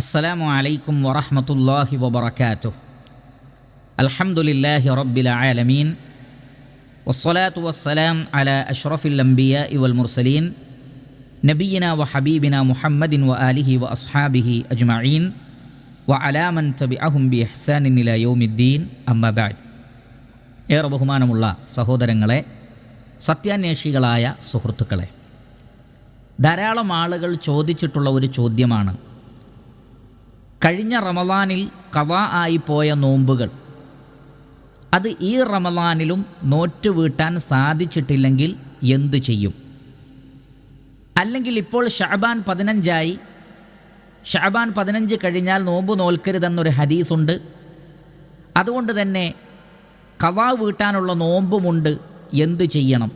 അസ്സലാമു അലൈക്കും വറഹമത്തല്ലാഹി വബർക്കാത്തു അൽഹംദുലില്ലാഹി റബ്ബിൽ ആലമീൻ. വസ്സലാത്തു വസ്സലാം അല അഷ്റഫിൽ അംബിയ ഇവൽ മുർസലീൻ. നബീന വ ഹബീബിന മുഹമ്മദിൻ വ ആലിഹി വ അസ്ഹാബിഹി അജ്മഈൻ. വ അലാമൻ തബി അഹും ബി ഹസാനിൻ ഇല യൗമിദ്ദീൻ. അമ്മബാദ് ഏറെ ബഹുമാനമുള്ള സഹോദരങ്ങളെ സത്യാന്വേഷികളായ സുഹൃത്തുക്കളെ ധാരാളം ആളുകൾ ചോദിച്ചിട്ടുള്ള ഒരു ചോദ്യമാണ് കഴിഞ്ഞ റമദാനിൽ കവാ ആയിപ്പോയ പോയ നോമ്പുകൾ. അത് ഈ റമദാനിലും നോറ്റ് വീട്ടാൻ സാധിച്ചിട്ടില്ലെങ്കിൽ എന്തു ചെയ്യും? അല്ലെങ്കിൽ ഇപ്പോൾ ഷാബാൻ പതിനഞ്ചായി. ഷാബാൻ പതിനഞ്ച് കഴിഞ്ഞാൽ നോമ്പ് നോൽക്കരുതെന്നൊരു ഹദീസുണ്ട്. അതുകൊണ്ട് തന്നെ കവാ വീട്ടാനുള്ള നോമ്പുമുണ്ട്. എന്തു ചെയ്യണം?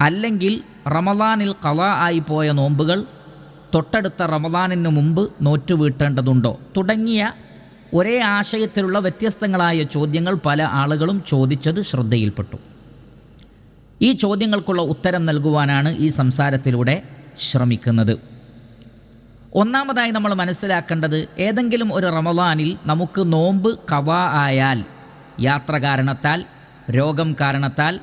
അല്ലെങ്കിൽ റമദാനിൽ കവാ ആയിപ്പോയ പോയ നോമ്പുകൾ തൊട്ടടുത്ത റമദാനിന് മുമ്പ് നോറ്റ് വീട്ടേണ്ടതുണ്ടോ? തുടങ്ങിയ ഒരേ ആശയത്തിലുള്ള വ്യത്യസ്തങ്ങളായ ചോദ്യങ്ങൾ പല ആളുകളും ചോദിച്ചത് ശ്രദ്ധയിൽപ്പെട്ടു. ഈ ചോദ്യങ്ങൾക്കുള്ള ഉത്തരം നൽകുവാനാണ് ഈ സംസാരത്തിലൂടെ ശ്രമിക്കുന്നത്. ഒന്നാമതായി നമ്മൾ മനസ്സിലാക്കേണ്ടത് ഏതെങ്കിലും ഒരു റമദാനിൽ നമുക്ക് നോമ്പ് കവാ ആയാൽ യാത്ര കാരണത്താൽ രോഗം കാരണത്താൽ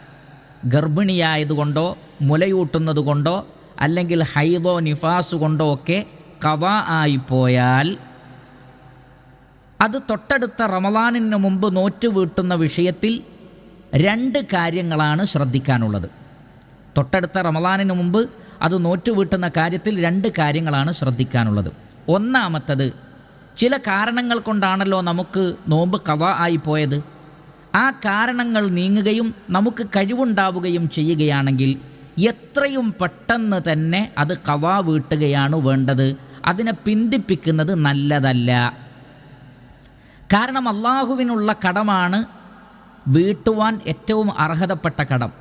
ഗർഭിണിയായതുകൊണ്ടോ മുലയൂട്ടുന്നതുകൊണ്ടോ അല്ലെങ്കിൽ ഹൈദോ നിഫാസ് കൊണ്ടോ ഒക്കെ കവ ആയിപ്പോയാൽ അത് തൊട്ടടുത്ത റമദാനിന് മുമ്പ് നോറ്റ് വീട്ടുന്ന വിഷയത്തിൽ രണ്ട് കാര്യങ്ങളാണ് ശ്രദ്ധിക്കാനുള്ളത്. തൊട്ടടുത്ത റമദാനിന് മുമ്പ് അത് നോറ്റ് വീട്ടുന്ന കാര്യത്തിൽ രണ്ട് കാര്യങ്ങളാണ് ശ്രദ്ധിക്കാനുള്ളത്. ഒന്നാമത്തത് ചില കാരണങ്ങൾ കൊണ്ടാണല്ലോ നമുക്ക് നോമ്പ് കവ ആയിപ്പോയത് ആ കാരണങ്ങൾ നീങ്ങുകയും നമുക്ക് കഴിവുണ്ടാവുകയും ചെയ്യുകയാണെങ്കിൽ എത്രയും പെട്ടെന്ന് തന്നെ അത് കവാ വീട്ടുകയാണ് വേണ്ടത്. അതിനെ പിന്തിപ്പിക്കുന്നത് നല്ലതല്ല. കാരണം അള്ളാഹുവിനുള്ള കടമാണ് വീട്ടുവാൻ ഏറ്റവും അർഹതപ്പെട്ട കടം.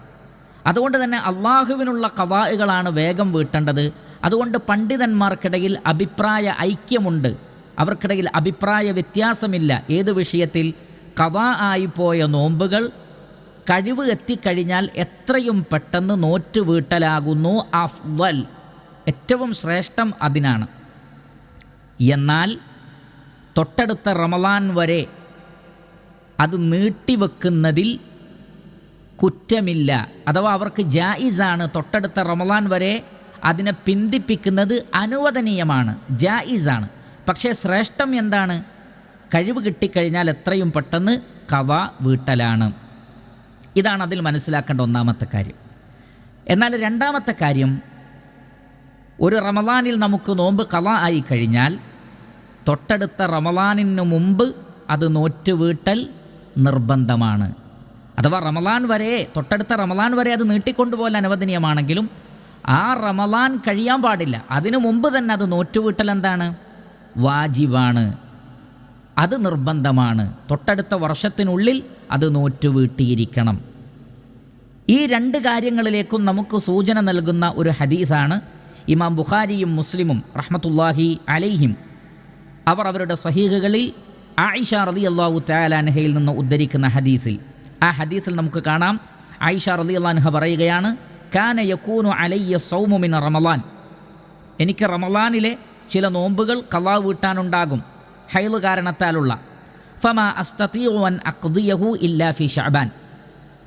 അതുകൊണ്ട് തന്നെ അള്ളാഹുവിനുള്ള കവാഹുകളാണ് വേഗം വീട്ടേണ്ടത്. അതുകൊണ്ട് പണ്ഡിതന്മാർക്കിടയിൽ അഭിപ്രായ ഐക്യമുണ്ട്. അവർക്കിടയിൽ അഭിപ്രായ വ്യത്യാസമില്ല. ഏത് വിഷയത്തിൽ? കവാ ആയിപ്പോയ നോമ്പുകൾ കഴിവ് എത്തിക്കഴിഞ്ഞാൽ എത്രയും പെട്ടെന്ന് നോറ്റ് വീട്ടലാകുന്നു. അഫ്വൽ. ഏറ്റവും ശ്രേഷ്ഠം അതിനാണ്. എന്നാൽ തൊട്ടടുത്ത റമലാൻ വരെ അത് നീട്ടിവെക്കുന്നതിൽ കുറ്റമില്ല. അഥവാ അവർക്ക് ജായിസാണ്. തൊട്ടടുത്ത റമലാൻ വരെ അതിനെ പിന്തിപ്പിക്കുന്നത് അനുവദനീയമാണ്. ജായിസാണ്. പക്ഷേ ശ്രേഷ്ഠം എന്താണ്? കഴിവ് കിട്ടിക്കഴിഞ്ഞാൽ എത്രയും പെട്ടെന്ന് കവ വീട്ടലാണ്. ഇതാണ് അതിൽ മനസ്സിലാക്കേണ്ട ഒന്നാമത്തെ കാര്യം. എന്നാൽ രണ്ടാമത്തെ കാര്യം ഒരു റമദാനിൽ നമുക്ക് നോമ്പ് കല ആയി കഴിഞ്ഞാൽ തൊട്ടടുത്ത റമദാനിന് മുമ്പ് അത് നോറ്റ് വീട്ടൽ നിർബന്ധമാണ്. അഥവാ റമദാൻ വരെ തൊട്ടടുത്ത റമദാൻ വരെ അത് നീട്ടിക്കൊണ്ടുപോകാൻ അനുവദനീയമാണെങ്കിലും ആ റമദാൻ കഴിയാൻ പാടില്ല. അതിനു മുമ്പ് തന്നെ അത് നോറ്റുവീട്ടൽ എന്താണ്? വാജിബാണ്. അത് നിർബന്ധമാണ്. തൊട്ടടുത്ത വർഷത്തിനുള്ളിൽ അത് നോറ്റുവീട്ടിയിരിക്കണം. ഈ രണ്ട് കാര്യങ്ങളിലേക്കും നമുക്ക് സൂചന നൽകുന്ന ഒരു ഹദീസാണ് ഇമാം ബുഖാരിയും മുസ്ലിമും റഹ്മത്തുല്ലാഹി അലൈഹിം. അവർ അവരുടെ സഹീഹുകളിൽ ആയിഷ റലി അള്ളാഹു തയാലാൻഹയിൽ നിന്ന് ഉദ്ധരിക്കുന്ന ഹദീസിൽ. ആ ഹദീസിൽ നമുക്ക് കാണാം. ആയിഷ റലി അള്ളാൻഹ പറയുകയാണ് കാന യക്കൂനു അലയ്യ സൗമുമിൻ റമലാൻ എനിക്ക് റമലാനിലെ ചില നോമ്പുകൾ കലാവ് വീട്ടാനുണ്ടാകും. ഹൈൽ കാരണത്താലുള്ള. ഫമ അസ്തീവൻ അക്ദിയഹു ഇല്ലാ ഫി ഷഅബാൻ.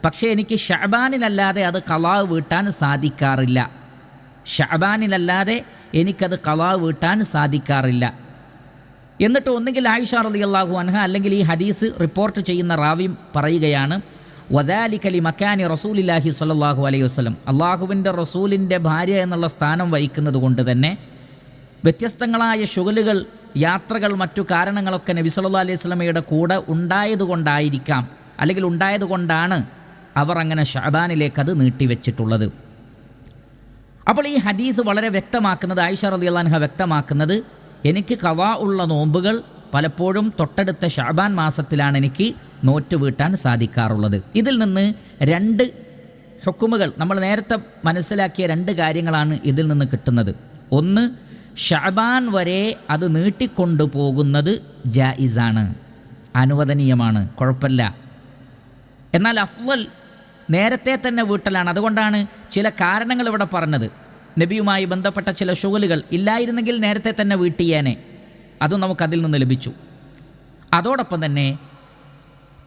പക്ഷേ എനിക്ക് ഷഅബാനിലല്ലാതെ അത് കലാവ് വീട്ടാൻ സാധിക്കാറില്ല. ഷഅബാനിലല്ലാതെ എനിക്കത് കലാവ് വീട്ടാൻ സാധിക്കാറില്ല. എന്നിട്ട് ഒന്നുകിൽ ആയിഷ റലി അള്ളാഹു അൻഹ അല്ലെങ്കിൽ ഈ ഹദീസ് റിപ്പോർട്ട് ചെയ്യുന്ന റാവിം പറയുകയാണ് വദാലിക്കലി മക്കാനി റസൂലില്ലാഹി സ്വല്ലല്ലാഹു അലൈഹി വസ്ലം അള്ളാഹുവിന്റെ റസൂലിന്റെ ഭാര്യ എന്നുള്ള സ്ഥാനം വഹിക്കുന്നത് കൊണ്ട് തന്നെ വ്യത്യസ്തങ്ങളായ ഷുഗലുകൾ യാത്രകൾ മറ്റു കാരണങ്ങളൊക്കെ നബി സല്ലാ അലൈഹി സ്വലമയുടെ കൂടെ ഉണ്ടായതുകൊണ്ടായിരിക്കാം. അല്ലെങ്കിൽ ഉണ്ടായതുകൊണ്ടാണ് അവർ അങ്ങനെ ഷാബാനിലേക്ക് അത് നീട്ടിവെച്ചിട്ടുള്ളത്. അപ്പോൾ ഈ ഹദീസ് വളരെ വ്യക്തമാക്കുന്നത് ആയിഷ അള്ളാൻഹ വ്യക്തമാക്കുന്നത് എനിക്ക് കവാ ഉള്ള നോമ്പുകൾ പലപ്പോഴും തൊട്ടടുത്ത ഷാബാൻ മാസത്തിലാണ് എനിക്ക് നോറ്റ് വീട്ടാൻ സാധിക്കാറുള്ളത്. ഇതിൽ നിന്ന് രണ്ട് ഹുക്കുമുകൾ നമ്മൾ നേരത്തെ മനസ്സിലാക്കിയ രണ്ട് കാര്യങ്ങളാണ് ഇതിൽ നിന്ന് കിട്ടുന്നത്. ഒന്ന് ഷാബാൻ വരെ അത് നീട്ടിക്കൊണ്ടു പോകുന്നത് ജായിസാണ്. അനുവദനീയമാണ്. കുഴപ്പമില്ല. എന്നാൽ അഫ്വൽ നേരത്തെ തന്നെ വീട്ടലാണ്. അതുകൊണ്ടാണ് ചില കാരണങ്ങൾ ഇവിടെ പറഞ്ഞത്. നബിയുമായി ബന്ധപ്പെട്ട ചില ഷുഗലുകൾ ഇല്ലായിരുന്നെങ്കിൽ നേരത്തെ തന്നെ വീട്ടിയേനെ. അതും നമുക്കതിൽ നിന്ന് ലഭിച്ചു. അതോടൊപ്പം തന്നെ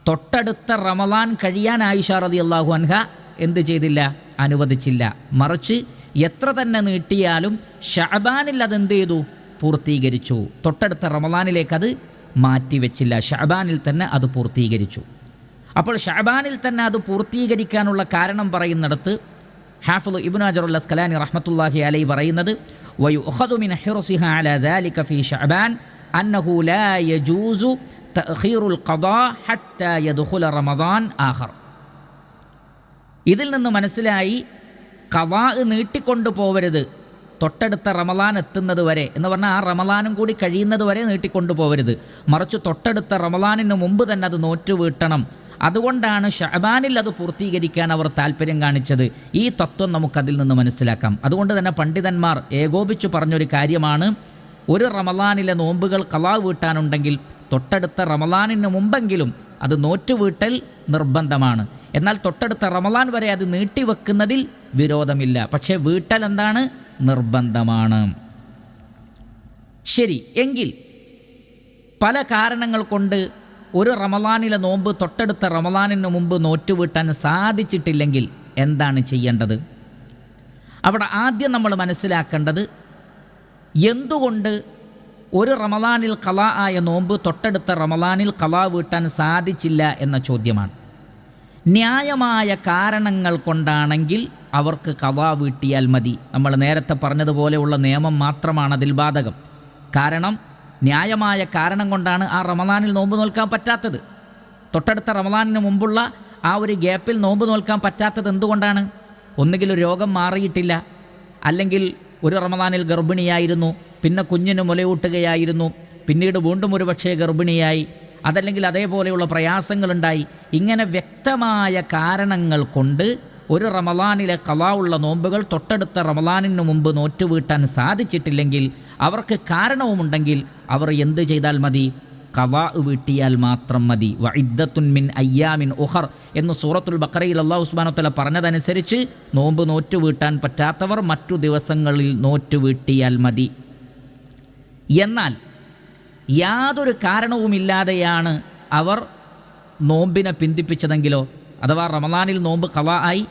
തൊട്ടടുത്ത റമലാൻ കഴിയാൻ ആയിഷ റതി അള്ളാഹു അൻഹ എന്ത് ചെയ്തില്ല? അനുവദിച്ചില്ല. മറിച്ച് എത്ര തന്നെ നീട്ടിയാലും ഷഹബാനിൽ അതെന്ത് ചെയ്തു പൂർത്തീകരിച്ചു. തൊട്ടടുത്ത റമദാനിലേക്കത് അത് മാറ്റിവെച്ചില്ല. ഷഹബാനിൽ തന്നെ അത് പൂർത്തീകരിച്ചു. അപ്പോൾ ഷഹബാനിൽ തന്നെ അത് പൂർത്തീകരിക്കാനുള്ള കാരണം പറയുന്നിടത്ത് ഹാഫുൽ ഇബ്നു സ്കലാനി റഹ്മത്തുല്ലാഹി അലൈ പറയുന്നത് വയുഖദു മിൻ ഹിർസിഹ അലാ ദാലിക ഫി ഷഅബാൻ അന്നഹു ലാ യജൂസു തഅഖീറുൽ ഖദാ ഹത്താ യദ്ഖുല റമദാൻ ആഖർ. ഇതിൽ നിന്ന് മനസ്സിലായി കവാ നീട്ടിക്കൊണ്ടു പോവരുത്. തൊട്ടടുത്ത റമലാൻ എത്തുന്നത് വരെ. എന്ന് പറഞ്ഞാൽ ആ റമലാനും കൂടി കഴിയുന്നത് വരെ നീട്ടിക്കൊണ്ടു പോവരുത്. മറിച്ച് തൊട്ടടുത്ത റമലാനിന് മുമ്പ് തന്നെ അത് നോറ്റു വീട്ടണം അതുകൊണ്ടാണ് ഷഹബാനിൽ അത് പൂർത്തീകരിക്കാൻ അവർ താല്പര്യം കാണിച്ചത്. ഈ തത്വം നമുക്കതിൽ നിന്ന് മനസ്സിലാക്കാം. അതുകൊണ്ട് തന്നെ പണ്ഡിതന്മാർ ഏകോപിച്ചു പറഞ്ഞൊരു കാര്യമാണ്. ഒരു റമലാനിലെ നോമ്പുകൾ കലാ വീട്ടാനുണ്ടെങ്കിൽ തൊട്ടടുത്ത റമലാനിന് മുമ്പെങ്കിലും അത് നോറ്റുവീട്ടൽ നിർബന്ധമാണ്. എന്നാൽ തൊട്ടടുത്ത റമലാൻ വരെ അത് നീട്ടിവെക്കുന്നതിൽ വിരോധമില്ല. പക്ഷേ വീട്ടൽ എന്താണ്? നിർബന്ധമാണ്. ശരി എങ്കിൽ പല കാരണങ്ങൾ കൊണ്ട് ഒരു റമലാനിലെ നോമ്പ് തൊട്ടടുത്ത റമലാനിന് മുമ്പ് നോറ്റുവീട്ടാൻ സാധിച്ചിട്ടില്ലെങ്കിൽ എന്താണ് ചെയ്യേണ്ടത്? അവിടെ ആദ്യം നമ്മൾ മനസ്സിലാക്കേണ്ടത് എന്തുകൊണ്ട് ഒരു റമദാനിൽ കലാ ആയ നോമ്പ് തൊട്ടടുത്ത റമദാനിൽ കലാ വീട്ടാൻ സാധിച്ചില്ല എന്ന ചോദ്യമാണ്. ന്യായമായ കാരണങ്ങൾ കൊണ്ടാണെങ്കിൽ അവർക്ക് കലാ വീട്ടിയാൽ മതി. നമ്മൾ നേരത്തെ പറഞ്ഞതുപോലെയുള്ള നിയമം മാത്രമാണ് അതിൽ ബാധകം. കാരണം ന്യായമായ കാരണം കൊണ്ടാണ് ആ റമദാനിൽ നോമ്പ് നോൽക്കാൻ പറ്റാത്തത്. തൊട്ടടുത്ത റമദാനിന് മുമ്പുള്ള ആ ഒരു ഗ്യാപ്പിൽ നോമ്പ് നോൽക്കാൻ പറ്റാത്തത് എന്തുകൊണ്ടാണ്? ഒന്നുകിൽ രോഗം മാറിയിട്ടില്ല. അല്ലെങ്കിൽ ഒരു റമദാനിൽ ഗർഭിണിയായിരുന്നു പിന്നെ കുഞ്ഞിന് മുലയൂട്ടുകയായിരുന്നു പിന്നീട് വീണ്ടും ഒരു പക്ഷേ ഗർഭിണിയായി. അതല്ലെങ്കിൽ അതേപോലെയുള്ള പ്രയാസങ്ങളുണ്ടായി. ഇങ്ങനെ വ്യക്തമായ കാരണങ്ങൾ കൊണ്ട് ഒരു റമദാനിലെ കലാവുള്ള നോമ്പുകൾ തൊട്ടടുത്ത റമദാനിന് മുമ്പ് നോറ്റുവീട്ടാൻ സാധിച്ചിട്ടില്ലെങ്കിൽ അവർക്ക് കാരണവുമുണ്ടെങ്കിൽ അവർ എന്ത് ചെയ്താൽ മതി? കവാ വീട്ടിയാൽ മാത്രം മതി. വഇദ്ദത്തുൻ മിൻ അയ്യാമിൻ ഉഹർ എന്ന് സൂറത്തുൽ ബക്കറയിൽ അള്ളാഹു ഉസ്മാനത്തല പറഞ്ഞതനുസരിച്ച് നോമ്പ് നോറ്റു വീട്ടാൻ പറ്റാത്തവർ മറ്റു ദിവസങ്ങളിൽ നോറ്റു വീട്ടിയാൽ മതി. എന്നാൽ യാതൊരു കാരണവുമില്ലാതെയാണ് അവർ നോമ്പിനെ പിന്തിപ്പിച്ചതെങ്കിലോ അഥവാ റമലാനിൽ നോമ്പ് കവാ ആയി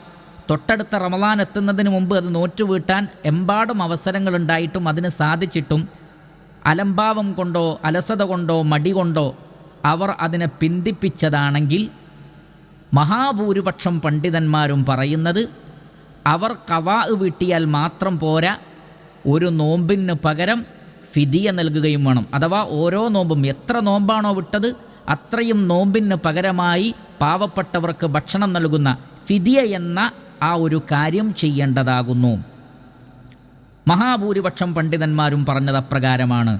തൊട്ടടുത്ത റമലാൻ എത്തുന്നതിന് മുമ്പ് അത് നോറ്റു വീട്ടാൻ എമ്പാടും അവസരങ്ങളുണ്ടായിട്ടും അതിന് സാധിച്ചിട്ടും അലംഭാവം കൊണ്ടോ അലസത കൊണ്ടോ മടി കൊണ്ടോ അവർ അതിനെ പിന്തിപ്പിച്ചതാണെങ്കിൽ മഹാഭൂരിപക്ഷം പണ്ഡിതന്മാരും പറയുന്നത് അവർ കവാ വീട്ടിയാൽ മാത്രം പോരാ ഒരു നോമ്പിന് പകരം ഫിദിയ നൽകുകയും വേണം. അഥവാ ഓരോ നോമ്പും എത്ര നോമ്പാണോ വിട്ടത് അത്രയും നോമ്പിന് പകരമായി പാവപ്പെട്ടവർക്ക് ഭക്ഷണം നൽകുന്ന ഫിദിയ എന്ന ആ ഒരു കാര്യം ചെയ്യേണ്ടതാകുന്നു. മഹാഭൂരിപക്ഷം പണ്ഡിതന്മാരും പറഞ്ഞത് അപ്രകാരമാണ്.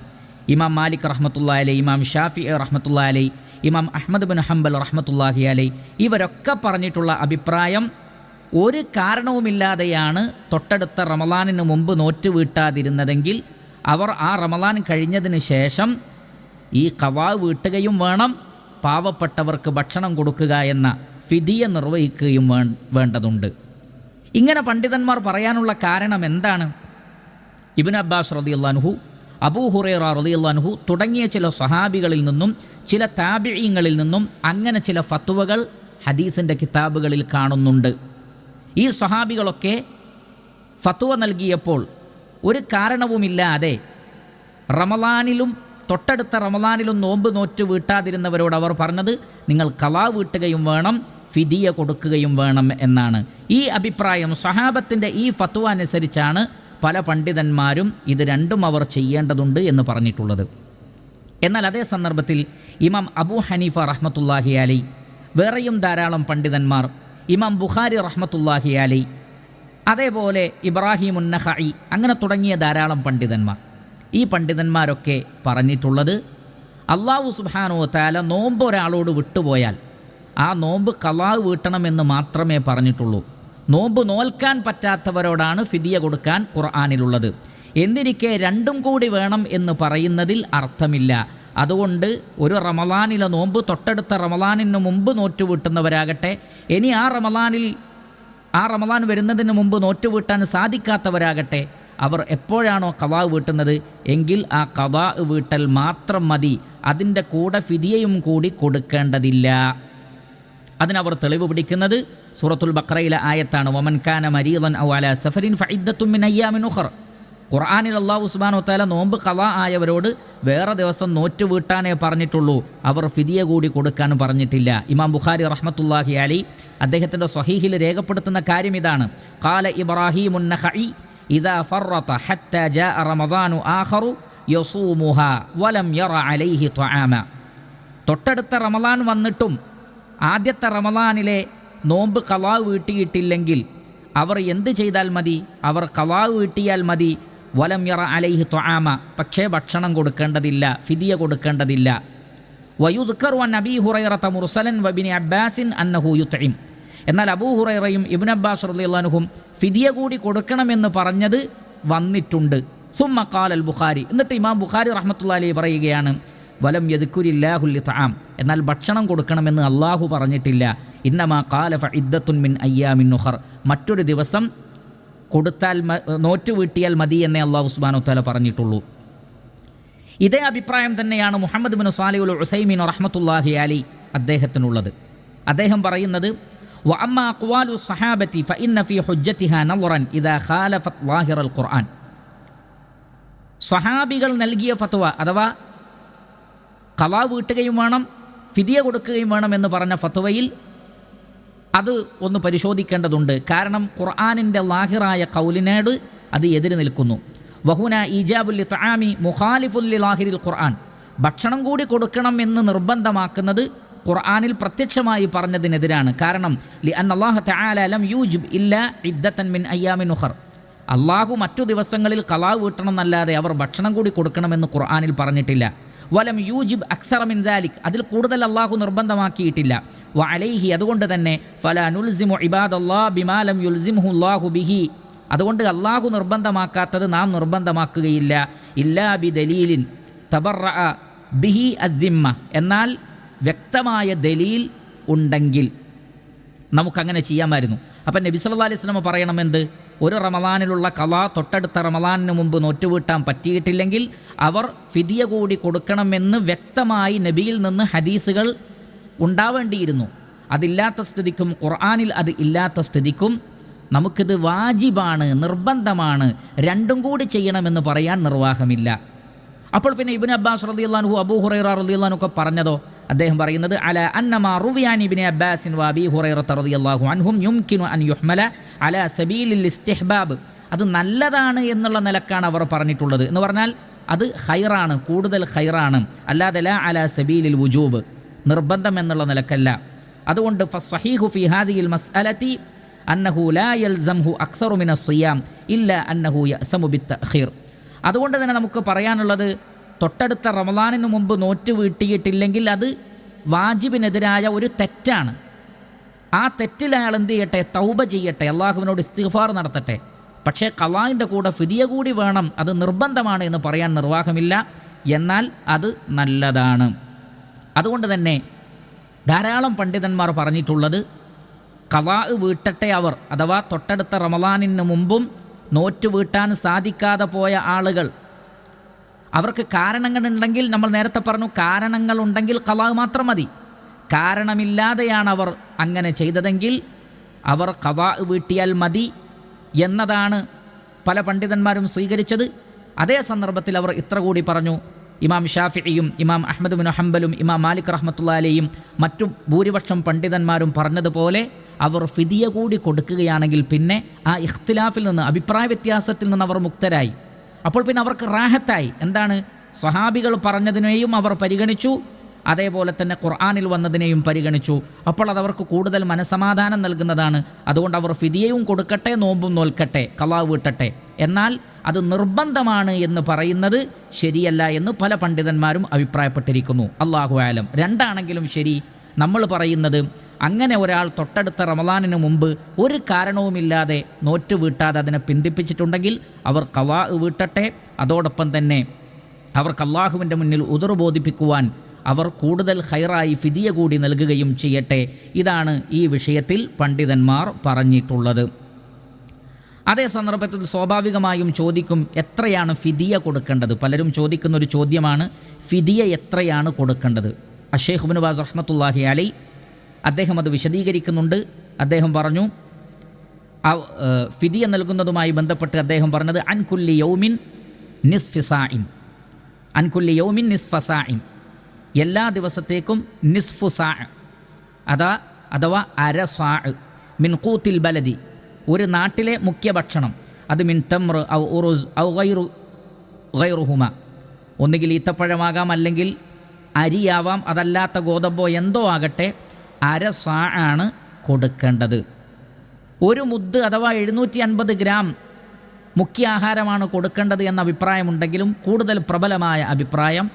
ഇമാം മാലിക് റഹ്മത്തുള്ള അലൈ ഇമാം ഷാഫി റഹ്മത്തുള്ള അലൈ ഇമാം അഹമ്മദ് ബിൻ ഹംബൽ റഹ്മത്തുല്ലാഹി അലൈ ഇവരൊക്കെ പറഞ്ഞിട്ടുള്ള അഭിപ്രായം ഒരു കാരണവുമില്ലാതെയാണ് തൊട്ടടുത്ത റമലാനിന് മുമ്പ് നോറ്റ് വീട്ടാതിരുന്നതെങ്കിൽ അവർ ആ റമലാൻ കഴിഞ്ഞതിന് ശേഷം ഈ കവാ വീട്ടുകയും വേണം പാവപ്പെട്ടവർക്ക് ഭക്ഷണം കൊടുക്കുക എന്ന ഫിദിയ നിർവഹിക്കുകയും വേണ്ടതുണ്ട്. ഇങ്ങനെ പണ്ഡിതന്മാർ പറയാനുള്ള കാരണം എന്താണ്? ഇബിൻ അബ്ബാസ് റതിയുള്ളാൻഹു അബൂ ഹുറേറ റതിയുള്ളാൻഹു തുടങ്ങിയ ചില സഹാബികളിൽ നിന്നും ചില താപിഴീങ്ങളിൽ നിന്നും അങ്ങനെ ചില ഫത്തുവകൾ ഹദീസിന്റെ കിതാബുകളിൽ കാണുന്നുണ്ട്. ഈ സഹാബികളൊക്കെ ഫത്തുവ നൽകിയപ്പോൾ ഒരു കാരണവുമില്ലാതെ റമലാനിലും തൊട്ടടുത്ത റമലാനിലും നോമ്പ് നോറ്റ് വീട്ടാതിരുന്നവരോട് അവർ പറഞ്ഞത് നിങ്ങൾ കലാ വീട്ടുകയും വേണം ഫിദിയ കൊടുക്കുകയും വേണം എന്നാണ്. ഈ അഭിപ്രായം സഹാബത്തിന്റെ ഈ ഫത്വ അനുസരിച്ചാണ് പല പണ്ഡിതന്മാരും ഇത് രണ്ടും അവർ ചെയ്യേണ്ടതുണ്ട് എന്ന് പറഞ്ഞിട്ടുള്ളത്. എന്നാൽ അതേ സന്ദർഭത്തിൽ ഇമാം അബൂ ഹനീഫ റഹ്മത്തുല്ലാഹി അലി വേറെയും ധാരാളം പണ്ഡിതന്മാർ ഇമാം ബുഖാരി റഹ്മത്തുല്ലാഹി അലി അതേപോലെ ഇബ്രാഹിം ഉന്നഹായി അങ്ങനെ തുടങ്ങിയ ധാരാളം പണ്ഡിതന്മാർ. ഈ പണ്ഡിതന്മാരൊക്കെ പറഞ്ഞിട്ടുള്ളത് അള്ളാഹു സുബാനോ താല നോമ്പ് ഒരാളോട് വിട്ടുപോയാൽ ആ നോമ്പ് കലാവ് വീട്ടണമെന്ന് മാത്രമേ പറഞ്ഞിട്ടുള്ളൂ. നോമ്പ് നോൽക്കാൻ പറ്റാത്തവരോടാണ് ഫിദിയ കൊടുക്കാൻ ഖുർആാനിലുള്ളത്. എന്നിരിക്കെ രണ്ടും കൂടി വേണം എന്ന് പറയുന്നതിൽ അർത്ഥമില്ല. അതുകൊണ്ട് ഒരു റമലാനിലെ നോമ്പ് തൊട്ടടുത്ത റമലാനിന് മുമ്പ് നോറ്റുവീട്ടുന്നവരാകട്ടെ ഇനി ആ റമലാനിൽ ആ റമലാൻ വരുന്നതിന് മുമ്പ് നോറ്റുവീട്ടാൻ സാധിക്കാത്തവരാകട്ടെ അവർ എപ്പോഴാണോ കഥാ വീട്ടുന്നത്? എങ്കിൽ ആ കഥാ വീട്ടൽ മാത്രം മതി. അതിന്റെ കൂടെ ഫിദിയയും കൂടി കൊടുക്കേണ്ടതില്ല. അതിനവർ തെളിവ് പിടിക്കുന്നത് സൂറത്തുൽ ബക്രയിലെ ആയത്താണ്. വമൻ കാന മരീദൻ ഔ അല സഫരിൻ ഉഖർ. ഖുർആനിൽ അള്ളാഹു സുബ്ഹാനഹു താല നോമ്പ് ഖളാ ആയവരോട് വേറെ ദിവസം നോറ്റ് വീട്ടാനേ പറഞ്ഞിട്ടുള്ളൂ. അവർ ഫിദിയ കൂടി കൊടുക്കാൻ പറഞ്ഞിട്ടില്ല. ഇമാം ബുഖാരി റഹ്മത്തുല്ലാഹി അലി അദ്ദേഹത്തിന്റെ സ്വഹീഹിൽ രേഖപ്പെടുത്തുന്ന കാര്യം ഇതാണ്. കാല ജാഅ റമദാനു വലം യറ അലൈഹി തൊട്ടടുത്ത റമദാൻ വന്നിട്ടും ആദ്യത്തെ റമദാനിലെ നോമ്പ് കലാവ് വീട്ടിയിട്ടില്ലെങ്കിൽ അവർ എന്ത് ചെയ്താൽ മതി? അവർ കലാവ് വീട്ടിയാൽ മതി. വലം യറ അലൈഹി ത്വആമ പക്ഷേ ഭക്ഷണം കൊടുക്കേണ്ടതില്ല ഫിദിയ കൊടുക്കേണ്ടതില്ല. വയുദ്ക്കർ വൻ അബി ഹുറൈറത്ത മുർസലൻ വബിനി അബ്ബാസിൻ അന്നഹു യുത്ഇം. എന്നാൽ അബൂ ഹുറൈറയും ഇബിൻ അബ്ബാസ് റളിയല്ലാഹും ഫിദിയ കൂടി കൊടുക്കണമെന്ന് പറഞ്ഞത് വന്നിട്ടുണ്ട്. സുമ്മ അൽ ബുഖാരി. എന്നിട്ട് ഇമാം ബുഖാരി റഹ്മത്തുള്ള അലി പറയുകയാണ് വലം യദ്ക്കുരില്ലാഹുല്ലി തആം എന്നാൽ ഭക്ഷണം കൊടുക്കണമെന്ന് അള്ളാഹു പറഞ്ഞിട്ടില്ല ഇന്നമാ ഖാല ഫഇദ്ദത്തുൻ മിൻ അയ്യാമിൻ നുഖർ മറ്റൊരു ദിവസം കൊടുത്താൽ മ- നോറ്റ് വീട്ടിയാൽ മതി എന്നേ അള്ളാഹു സുബ്ഹാനഹു വതആല പറഞ്ഞിട്ടുള്ളൂ ഇതേ അഭിപ്രായം തന്നെയാണ് മുഹമ്മദ് ബിൻ സാലിഉൽ ഉസൈമീൻ റഹ്മത്തുല്ലാഹി അലി അദ്ദേഹത്തിനുള്ളത് അദ്ദേഹം പറയുന്നത് وأما أقوال الصحابة فإن في حجتها نظرا إذا خالفت ظاهر القرآن സഹാബികൾ നൽകിയ ഫത്വ അഥവാ കലാ വീട്ടുകയും വേണം ഫിതിയ കൊടുക്കുകയും വേണം എന്ന് പറഞ്ഞ ഫത്വയിൽ അത് ഒന്ന് പരിശോധിക്കേണ്ടതുണ്ട്. കാരണം ഖുർആാനിന്റെ ലാഹിറായ കൗലിനേട് അത് എതിര് നിൽക്കുന്നു. വഹുന ഈജാബുല്ലി താമി മുഖാലിഫുല്ലി ലാഹിരിൽ ഖുർആൻ. ഭക്ഷണം കൂടി കൊടുക്കണം എന്ന് നിർബന്ധമാക്കുന്നത് ഖുർആാനിൽ പ്രത്യക്ഷമായി പറഞ്ഞതിനെതിരാണ്. കാരണം ലി അൻ അള്ളാഹു തആല ലം യൂജിബ് ഇല്ല ഇദ്ദത്തൻ മിൻ അയ്യാമിൻ ഉഖർ. അള്ളാഹു മറ്റു ദിവസങ്ങളിൽ കലാവ് വീട്ടണമെന്നല്ലാതെ അവർ ഭക്ഷണം കൂടി കൊടുക്കണമെന്ന് ഖുർആാനിൽ പറഞ്ഞിട്ടില്ല. വലം യൂജിബ് അക്സറ മിൻ ദാലിക്. അതിൽ കൂടുതൽ അള്ളാഹു നിർബന്ധമാക്കിയിട്ടില്ല. വ അലൈഹി അതുകൊണ്ട് തന്നെ ഫല നുൽസിമു ഇബാദല്ലാ ബിമാലം യുൽസിമുഹു അള്ളാഹു ബിഹി. അതുകൊണ്ട് അള്ളാഹു നിർബന്ധമാക്കാത്തത് നാം നിർബന്ധമാക്കുകയില്ല. ഇല്ലാ ബി ദലീലിൻ തബറ ബിഹി അദ്ദിമ്മ. എന്നാൽ വ്യക്തമായ ദലീൽ ഉണ്ടെങ്കിൽ നമുക്കങ്ങനെ ചെയ്യാമായിരുന്നു. അപ്പം നബി സല്ലല്ലാഹു അലൈഹി വസല്ലം പറയണമെന്ത്? ഒരു റമദാനിലുള്ള കല തൊട്ടടുത്ത റമദാനിന് മുമ്പ് നോറ്റുവീട്ടാൻ പറ്റിയിട്ടില്ലെങ്കിൽ അവർ ഫിദിയ കൂടി കൊടുക്കണമെന്ന് വ്യക്തമായി നബിയിൽ നിന്ന് ഹദീസുകൾ ഉണ്ടാവേണ്ടിയിരുന്നു. അതില്ലാത്ത സ്ഥിതിക്കും ഖുർആാനിൽ അത് ഇല്ലാത്ത സ്ഥിതിക്കും നമുക്കിത് വാജിബാണ് നിർബന്ധമാണ് രണ്ടും കൂടി ചെയ്യണമെന്ന് പറയാൻ നിർവാഹമില്ല. അപ്പോൾ പിന്നെ ഇബിൻ അബ്ബാസ് റളിയല്ലാഹു അബൂ ഹുറൈറ ഒക്കെ പറഞ്ഞതോ? അദ്ദേഹം പറയുന്നത് അല അന്നമാ റുവിയാൻ ഇബ്നു അബ്ബാസിൻ വാബി അബീ ഹുറൈറ റളിയല്ലാഹു അൻഹും യുംകിനു അൻ യുഹ്മല അല സബീലിൽ ഇസ്തിഹ്ബാബ്. അത് നല്ലതാണ് എന്നുള്ള നിലക്കാണ് അവർ പറഞ്ഞിട്ടുള്ളത്. എന്ന് പറഞ്ഞാൽ അത് ഹൈറാണ് കൂടുതൽ ഹൈറാണ് അല്ലാതെ ല അല സബീലിൽ വുജൂബ് നിർബന്ധം എന്നുള്ള നിലക്കല്ല. അതുകൊണ്ട് ഫസ്സഹീഹു ഫി ഹാദിഹിൽ മസ്അലത്തി അന്നഹു ലാ യൽസംഹു അക്സറു മിന സിയാം ഇല്ല അന്നഹു യഅ്സമു ബിത്തഖീർ അതുകൊണ്ട് തന്നെ നമുക്ക് പറയാനുള്ളത് തൊട്ടടുത്ത റമദാനിന് മുമ്പ് നോറ്റ് വീട്ടിയിട്ടില്ലെങ്കിൽ അത് വാജിബിനെതിരായ ഒരു തെറ്റാണ്. ആ തെറ്റിൽ അയാൾ എന്ത് ചെയ്യട്ടെ തൗബ ചെയ്യട്ടെ അള്ളാഹുവിനോട് ഇസ്തിഫാർ നടത്തട്ടെ. പക്ഷേ കലാവിന്റെ കൂടെ ഫിതിയ കൂടി വേണം അത് നിർബന്ധമാണ് എന്ന് പറയാൻ നിർവാഹമില്ല. എന്നാൽ അത് നല്ലതാണ്. അതുകൊണ്ട് തന്നെ ധാരാളം പണ്ഡിതന്മാർ പറഞ്ഞിട്ടുള്ളത് കലാ വീട്ടട്ടെ അവർ അഥവാ തൊട്ടടുത്ത റമദാനിന് മുമ്പും നോറ്റ് വീട്ടാൻ സാധിക്കാതെ പോയ ആളുകൾ അവർക്ക് കാരണങ്ങൾ ഉണ്ടെങ്കിൽ നമ്മൾ നേരത്തെ പറഞ്ഞു കാരണങ്ങൾ ഉണ്ടെങ്കിൽ കലാ മാത്രം മതി. കാരണമില്ലാതെയാണ് അവർ അങ്ങനെ ചെയ്തതെങ്കിൽ അവർ കവാ വീട്ടിയാൽ മതി എന്നതാണ് പല പണ്ഡിതന്മാരും സ്വീകരിച്ചത്. അതേ സന്ദർഭത്തിൽ അവർ ഇത്ര കൂടി പറഞ്ഞു. ഇമാം ഷാഫിയും ഇമാം അഹമ്മദ് ബിൻ ഹംബലും ഇമാം മാലിക് റഹ്മത്തുള്ളാലെയും മറ്റു ഭൂരിപക്ഷം പണ്ഡിതന്മാരും പറഞ്ഞതുപോലെ അവർ ഫിദിയ കൂടി കൊടുക്കുകയാണെങ്കിൽ പിന്നെ ആ ഇഖ്തിലാഫിൽ നിന്ന് അഭിപ്രായ വ്യത്യാസത്തിൽ നിന്ന് അവർ മുക്തരായി. അപ്പോൾ പിന്നെ അവർക്ക് റാഹത്തായി. എന്താണ്? സഹാബികൾ പറഞ്ഞതിനെയും അവർ പരിഗണിച്ചു. അതേപോലെ തന്നെ ഖുർആാനിൽ വന്നതിനെയും പരിഗണിച്ചു. അപ്പോൾ അത് അവർക്ക് കൂടുതൽ മനസമാധാനം നൽകുന്നതാണ്. അതുകൊണ്ട് അവർ ഫിദിയയും കൊടുക്കട്ടെ നോമ്പും നോൽക്കട്ടെ കലാവ് വീട്ടട്ടെ എന്നാൽ അത് നിർബന്ധമാണ് എന്ന് പറയുന്നത് ശരിയല്ല എന്ന് പല പണ്ഡിതന്മാരും അഭിപ്രായപ്പെട്ടിരിക്കുന്നു. അള്ളാഹു ആലം. രണ്ടാണെങ്കിലും ശരി. നമ്മൾ പറയുന്നത് അങ്ങനെ ഒരാൾ തൊട്ടടുത്ത റമദാനിന് മുമ്പ് ഒരു കാരണവുമില്ലാതെ നോറ്റ് വീട്ടാതെ അതിനെ പിന്തിപ്പിച്ചിട്ടുണ്ടെങ്കിൽ അവർ കവാ വീട്ടട്ടെ. അതോടൊപ്പം തന്നെ അവർക്ക് അള്ളാഹുവിന്റെ മുന്നിൽ ഉതിർ ബോധിപ്പിക്കുവാൻ അവർ കൂടുതൽ ഹൈറായി ഫിതിയ കൂടി നൽകുകയും ചെയ്യട്ടെ. ഇതാണ് ഈ വിഷയത്തിൽ പണ്ഡിതന്മാർ പറഞ്ഞിട്ടുള്ളത്. അതേ സന്ദർഭത്തിൽ സ്വാഭാവികമായും ചോദിക്കും എത്രയാണ് ഫിദിയ കൊടുക്കേണ്ടത്? പലരും ചോദിക്കുന്ന ഒരു ചോദ്യമാണ് ഫിദിയ എത്രയാണ് കൊടുക്കേണ്ടത്? അഷേഖ് ബിനുബാസ് റഹ്മത്തുല്ലാഹി അലി അദ്ദേഹം അത് വിശദീകരിക്കുന്നുണ്ട്. അദ്ദേഹം പറഞ്ഞു ഫിദിയ നൽകുന്നതുമായി ബന്ധപ്പെട്ട് അദ്ദേഹം പറഞ്ഞത് അൻകുല്ലി യൗമിൻ നിസ്ഫിസായിൻ അൻകുല്ലി യൗമിൻ നിസ്ഫസായിൻ എല്ലാ ദിവസത്തേക്കും നിസ്ഫുസാ അതാ അഥവാ അരസാ മിൻ കൂത്തിൽ ബലദി ഒരു നാട്ടിലെ മുഖ്യ ഭക്ഷണം അത് മിൻ തമ്ര ഔ ഔ ഗൈറു ഗൈറുഹുമ. ഒന്നുകിൽ ഈത്തപ്പഴമാകാം അല്ലെങ്കിൽ അരിയാവാം അതല്ലാത്ത ഗോതമ്പോ എന്തോ ആകട്ടെ അര സാ ആണ് കൊടുക്കേണ്ടത്. ഒരു മുദ്ദ് അഥവാ എഴുന്നൂറ്റി അൻപത് ഗ്രാം മുഖ്യ ആഹാരമാണ് കൊടുക്കേണ്ടത് എന്ന അഭിപ്രായമുണ്ടെങ്കിലും കൂടുതൽ പ്രബലമായ അഭിപ്രായം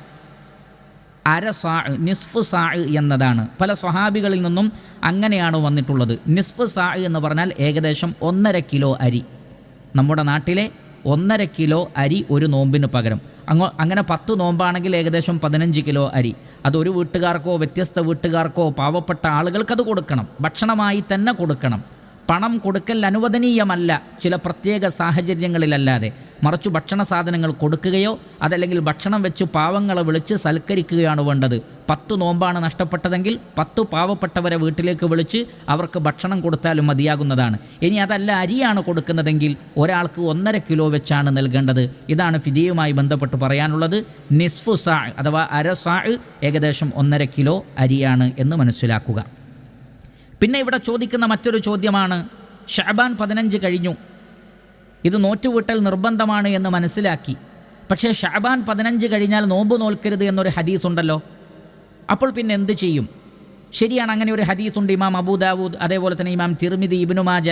അര സാ നിസ്ഫ് സാ എന്നതാണ്. പല സ്വഹാബികളിൽ നിന്നും അങ്ങനെയാണ് വന്നിട്ടുള്ളത്. നിസ്ഫ് സാ എന്ന് പറഞ്ഞാൽ ഏകദേശം ഒന്നര കിലോ അരി. നമ്മുടെ നാട്ടിലെ ഒന്നര കിലോ അരി ഒരു നോമ്പിന് പകരം. അങ്ങോ അങ്ങനെ പത്ത് നോമ്പാണെങ്കിൽ ഏകദേശം പതിനഞ്ച് കിലോ അരി. അത് ഒരു വീട്ടുകാർക്കോ വ്യത്യസ്ത വീട്ടുകാർക്കോ പാവപ്പെട്ട ആളുകൾക്കത് കൊടുക്കണം. ഭക്ഷണമായി തന്നെ കൊടുക്കണം. പണം കൊടുക്കൽ അനുവദനീയമല്ല ചില പ്രത്യേക സാഹചര്യങ്ങളിലല്ലാതെ. മറിച്ച് ഭക്ഷണ സാധനങ്ങൾ കൊടുക്കുകയോ അതല്ലെങ്കിൽ ഭക്ഷണം വെച്ച് പാവങ്ങളെ വിളിച്ച് സൽക്കരിക്കുകയാണ് വേണ്ടത്. പത്ത് നോമ്പാണ് നഷ്ടപ്പെട്ടതെങ്കിൽ പത്ത് പാവപ്പെട്ടവരെ വീട്ടിലേക്ക് വിളിച്ച് അവർക്ക് ഭക്ഷണം കൊടുത്താലും മതിയാകുന്നതാണ്. ഇനി അതല്ല അരിയാണ് കൊടുക്കുന്നതെങ്കിൽ ഒരാൾക്ക് ഒന്നര കിലോ വെച്ചാണ് നൽകേണ്ടത്. ഇതാണ് ഫിദിയുമായി ബന്ധപ്പെട്ട് പറയാനുള്ളത്. നിസ്ഫു സാ അഥവാ അര സാ ഏകദേശം ഒന്നര കിലോ അരിയാണ് എന്ന് മനസ്സിലാക്കുക. പിന്നെ ഇവിടെ ചോദിക്കുന്ന മറ്റൊരു ചോദ്യമാണ് ഷാബാൻ പതിനഞ്ച് കഴിഞ്ഞു. ഇത് നോറ്റുവിട്ടൽ നിർബന്ധമാണ് എന്ന് മനസ്സിലാക്കി. പക്ഷേ ഷാബാൻ പതിനഞ്ച് കഴിഞ്ഞാൽ നോമ്പ് നോൽക്കരുത് എന്നൊരു ഹദീസ് ഉണ്ടല്ലോ അപ്പോൾ പിന്നെ എന്ത് ചെയ്യും? ശരിയാണ് അങ്ങനെ ഒരു ഹദീസ് ഉണ്ട് ഇമാം അബൂദാവൂദ് അതേപോലെ തന്നെ ഇമാം തിർമിദി ഇബ്നു മാജ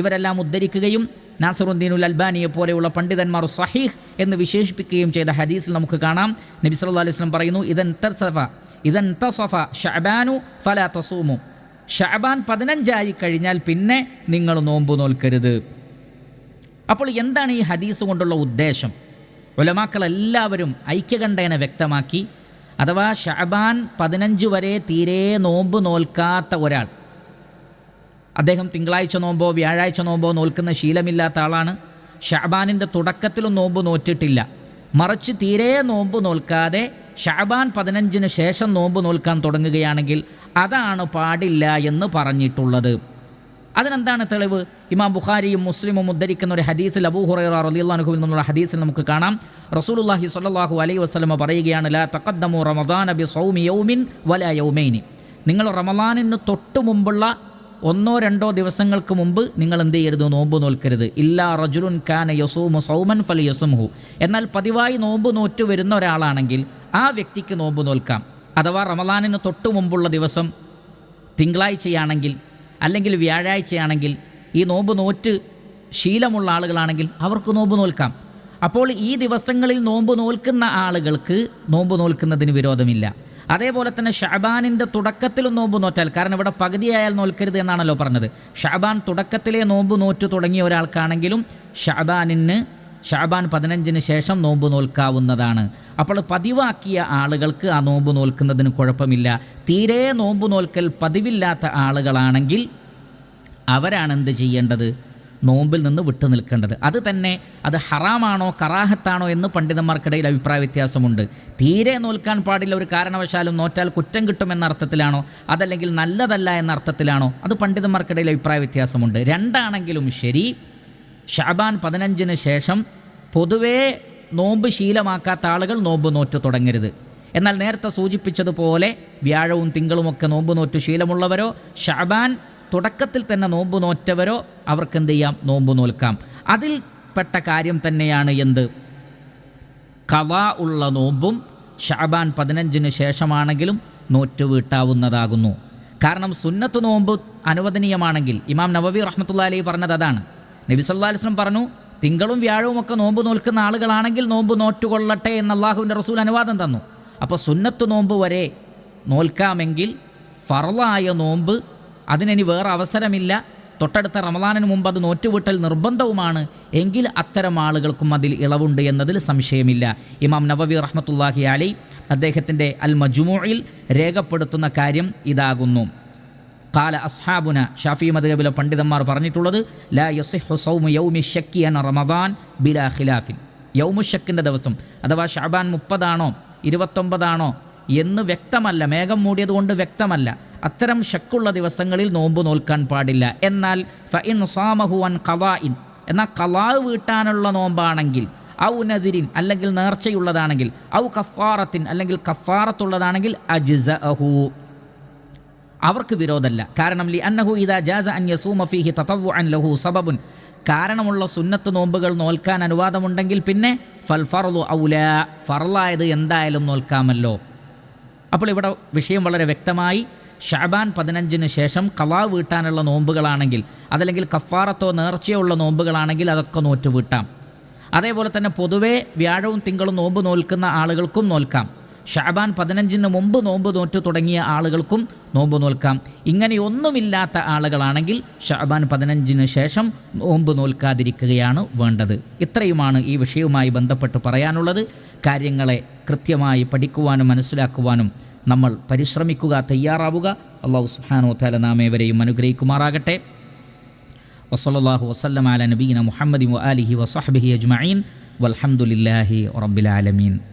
ഇവരെല്ലാം ഉദ്ധരിക്കുകയും നാസറുദ്ദീനുൽ അൽബാനിയെ പോലെയുള്ള പണ്ഡിതന്മാർ സഹീഹ് എന്ന് വിശേഷിപ്പിക്കുകയും ചെയ്ത ഹദീസിൽ നമുക്ക് കാണാം. നബി സല്ലല്ലാഹു അലൈഹി വസല്ലം പറയുന്നു ഇതൻ തസഫ ഇതൻ തസഫ ഷഅബാനു ഫലാ തസൂമു. ഷഅബാൻ പതിനഞ്ചായി കഴിഞ്ഞാൽ പിന്നെ നിങ്ങൾ നോമ്പ് നോൽക്കരുത്. അപ്പോൾ എന്താണ് ഈ ഹദീസ് കൊണ്ടുള്ള ഉദ്ദേശം? ഉലമാക്കൾ എല്ലാവരും ഐക്യകണ്ഠേന വ്യക്തമാക്കി അഥവാ ഷാബാൻ പതിനഞ്ച് വരെ തീരെ നോമ്പ് നോൽക്കാത്ത ഒരാൾ അദ്ദേഹം തിങ്കളാഴ്ച നോമ്പോ വ്യാഴാഴ്ച നോമ്പോ നോൽക്കുന്ന ശീലമില്ലാത്ത ആളാണ് ഷാബാനിന്റെ തുടക്കത്തിലും നോമ്പ് നോറ്റിട്ടില്ല. മറിച്ച് തീരെ നോമ്പ് നോൽക്കാതെ ഷാബാൻ പതിനഞ്ചിന് ശേഷം നോമ്പ് നോൽക്കാൻ തുടങ്ങുകയാണെങ്കിൽ അതാണ് പാടില്ല എന്ന് പറഞ്ഞിട്ടുള്ളത്. അതിനെന്താണ് തെളിവ്? ഇമാം ബുഖാരിയും മുസ്ലിമും ഉദ്ധരിക്കുന്ന ഒരു ഹദീസിൽ അബൂ ഹുറൈറ റളിയല്ലാഹുവിൽ നിന്നുള്ള ഹദീസിൽ നമുക്ക് കാണാം. റസൂലുള്ളാഹി സ്വല്ലല്ലാഹു അലൈഹി വസ്ലമ പറയുകയാണ് ലാ തഖദ്ദമു റമദാൻ ബി സൗമി യൗമിൻ വല യൗമൈനി. നിങ്ങൾ റമദാനിന് തൊട്ട് മുമ്പുള്ള ഒന്നോ രണ്ടോ ദിവസങ്ങൾക്ക് മുമ്പ് നിങ്ങൾ എന്ത് ചെയ്യരുത് നോമ്പ് നോൽക്കരുത്. ഇല്ലാ റജുലുൻ കാന യസൂമു സൗമൻ ഫൽ യസുംഹു എന്നാൽ പതിവായി നോമ്പ് നോറ്റു വരുന്ന ഒരാളാണെങ്കിൽ ആ വ്യക്തിക്ക് നോമ്പ് നോൽക്കാം. അഥവാ റമദാനിന് തൊട്ടു മുമ്പുള്ള ദിവസം തിങ്കളാഴ്ചയാണെങ്കിൽ അല്ലെങ്കിൽ വ്യാഴാഴ്ചയാണെങ്കിൽ ഈ നോമ്പ് നോറ്റ് ശീലമുള്ള ആളുകളാണെങ്കിൽ അവർക്ക് നോമ്പ് നോൽക്കാം. അപ്പോൾ ഈ ദിവസങ്ങളിൽ നോമ്പ് നോൽക്കുന്ന ആളുകൾക്ക് നോമ്പ് നോൽക്കുന്നതിന് വിരോധമില്ല. അതേപോലെ തന്നെ ഷാബാനിന്റെ തുടക്കത്തിലും നോമ്പ് നോറ്റാൽ കാരണം ഇവിടെ പകുതിയായാൽ നോൽക്കരുത് എന്നാണല്ലോ പറഞ്ഞത്. ഷാബാൻ തുടക്കത്തിലെ നോമ്പ് നോറ്റു തുടങ്ങിയ ഒരാൾക്കാണെങ്കിലും ഷാബാനിന് ഷാബാൻ പതിനഞ്ചിന് ശേഷം നോമ്പ് നോൽക്കാവുന്നതാണ്. അപ്പോൾ പതിവാക്കിയ ആളുകൾക്ക് ആ നോമ്പ് നോൽക്കുന്നതിന് കുഴപ്പമില്ല. തീരെ നോമ്പ് നോൽക്കൽ പതിവില്ലാത്ത ആളുകളാണെങ്കിൽ അവരാണ് എന്ത് ചെയ്യേണ്ടത്? നോമ്പിൽ നിന്ന് വിട്ടു നിൽക്കേണ്ടത്. അത് തന്നെ അത് ഹറാമാണോ കറാഹത്താണോ എന്ന് പണ്ഡിതന്മാർക്കിടയിൽ അഭിപ്രായ വ്യത്യാസമുണ്ട്. തീരെ നോൽക്കാൻ പാടില്ല ഒരു കാരണവശാലും നോറ്റാൽ കുറ്റം കിട്ടുമെന്ന അർത്ഥത്തിലാണോ അതല്ലെങ്കിൽ നല്ലതല്ല എന്ന അർത്ഥത്തിലാണോ അത് പണ്ഡിതന്മാർക്കിടയിൽ അഭിപ്രായ വ്യത്യാസമുണ്ട്. രണ്ടാണെങ്കിലും ശരി ഷാബാൻ പതിനഞ്ചിന് ശേഷം പൊതുവേ നോമ്പ് ശീലമാക്കാത്ത ആളുകൾ നോമ്പ് നോറ്റ് തുടങ്ങരുത്. എന്നാൽ നേരത്തെ സൂചിപ്പിച്ചതുപോലെ വ്യാഴവും തിങ്കളുമൊക്കെ നോമ്പ് നോറ്റ് ശീലമുള്ളവരോ ഷാബാൻ തുടക്കത്തിൽ തന്നെ നോമ്പ് നോറ്റവരോ അവർക്ക് എന്ത് ചെയ്യാം? നോമ്പ് നോൽക്കാം. അതിൽ പെട്ട കാര്യം തന്നെയാണ് എന്ത്? കവ ഉള്ള നോമ്പും ഷാബാൻ പതിനഞ്ചിന് ശേഷമാണെങ്കിലും നോറ്റ് വീട്ടാവുന്നതാകുന്നു. കാരണം സുന്നത്ത് നോമ്പ് അനുവദനീയമാണെങ്കിൽ ഇമാം നവവി റഹ്മത്തുള്ള അലി പറഞ്ഞത് അതാണ്. നബി സല്ലാ അലിസ്ലം പറഞ്ഞു തിങ്കളും വ്യാഴവും ഒക്കെ നോമ്പ് നോൽക്കുന്ന ആളുകളാണെങ്കിൽ നോമ്പ് നോറ്റുകൊള്ളട്ടെ എന്ന് അള്ളാഹുവിന്റെ റസൂൽ അനുവാദം തന്നു. അപ്പോൾ സുന്നത്ത് നോമ്പ് വരെ നോൽക്കാമെങ്കിൽ ഫറലായ നോമ്പ് അതിനിനി വേറെ അവസരമില്ല. തൊട്ടടുത്ത റമദാനിന് മുമ്പ് അത് നോറ്റുവിട്ടൽ നിർബന്ധവുമാണ്. എങ്കിൽ അത്തരം ആളുകൾക്കും അതിൽ ഇളവുണ്ട് എന്നതിൽ സംശയമില്ല. ഇമാം നവവി റഹ്മത്തുല്ലാഹി അലി അദ്ദേഹത്തിന്റെ അൽ മജുമോയിൽ രേഖപ്പെടുത്തുന്ന കാര്യം ഇതാകുന്നു. കാല അസ്ഹാബുന ഷാഫി മദ്ഹബിലെ പണ്ഡിതന്മാർ പറഞ്ഞിട്ടുള്ളത് ലാ സൗമു യൗമി യൗമുഷക്കിന്റെ ദിവസം അഥവാ ഷാബാൻ മുപ്പതാണോ ഇരുപത്തൊമ്പതാണോ എന്ന് വ്യക്തമല്ല. മേഘം മൂടിയതുകൊണ്ട് വ്യക്തമല്ല. അത്തരം ഷക്കുള്ള ദിവസങ്ങളിൽ നോമ്പ് നോൽക്കാൻ പാടില്ല. എന്നാൽ ഫ ഇൻ സാമഹു അൻ ഖവാഇൻ എന്നാൽ കലാവ് വീട്ടാനുള്ള നോമ്പാണെങ്കിൽ ഔ നദിരിൻ അല്ലെങ്കിൽ നേർച്ചയുള്ളതാണെങ്കിൽ ഔ കഫാറത്തിൻ അല്ലെങ്കിൽ കഫാറത്തുള്ളതാണെങ്കിൽ അജിസ അഹു അവർക്ക് വിരോധമല്ല. കാരണം ലി അന്നഹു ഇദാ ജാസ അൻ യസൂമ ഫീഹി അൻ ലഹു സബബുൻ. കാരണമുള്ള സുന്നത്ത് നോമ്പുകൾ നോൽക്കാൻ അനുവാദമുണ്ടെങ്കിൽ പിന്നെ ഫൽ ഫറു ഔല ഫറലായത് എന്തായാലും നോൽക്കാമല്ലോ. അപ്പോൾ ഇവിടെ വിഷയം വളരെ വ്യക്തമായി ഷാബാൻ പതിനഞ്ചിന് ശേഷം കലാ വീട്ടാനുള്ള നോമ്പുകളാണെങ്കിൽ അതല്ലെങ്കിൽ കഫാറത്തോ നേർച്ചയോ ഉള്ള നോമ്പുകളാണെങ്കിൽ അതൊക്കെ നോറ്റ് വീട്ടാം. അതേപോലെ തന്നെ പൊതുവേ വ്യാഴവും തിങ്കളും നോമ്പ് നോൽക്കുന്ന ആളുകൾക്കും നോൽക്കാം. ഷാബാൻ പതിനഞ്ചിന് മുമ്പ് നോമ്പ് നോറ്റ് തുടങ്ങിയ ആളുകൾക്കും നോമ്പ് നോൽക്കാം. ഇങ്ങനെയൊന്നുമില്ലാത്ത ആളുകളാണെങ്കിൽ ഷാബാൻ പതിനഞ്ചിന് ശേഷം നോമ്പ് നോൽക്കാതിരിക്കുകയാണ് വേണ്ടത്. ഇത്രയുമാണ് ഈ വിഷയവുമായി ബന്ധപ്പെട്ട് പറയാനുള്ളത്. കാര്യങ്ങളെ കൃത്യമായി പഠിക്കുവാനും മനസ്സിലാക്കുവാനും നമ്മൾ പരിശ്രമിക്കുക തയ്യാറാവുക. അള്ളാഹു സുബ്ഹാനഹു വ തആല നാം ഏവരെയും അനുഗ്രഹിക്കുമാറാകട്ടെ. വസല്ലല്ലാഹു വസ്ലം അല നബീന മുഹമ്മദ് വ വസഹബിഹി അജ്മീൻ വലഹമുല്ലാഹി ആലമീൻ.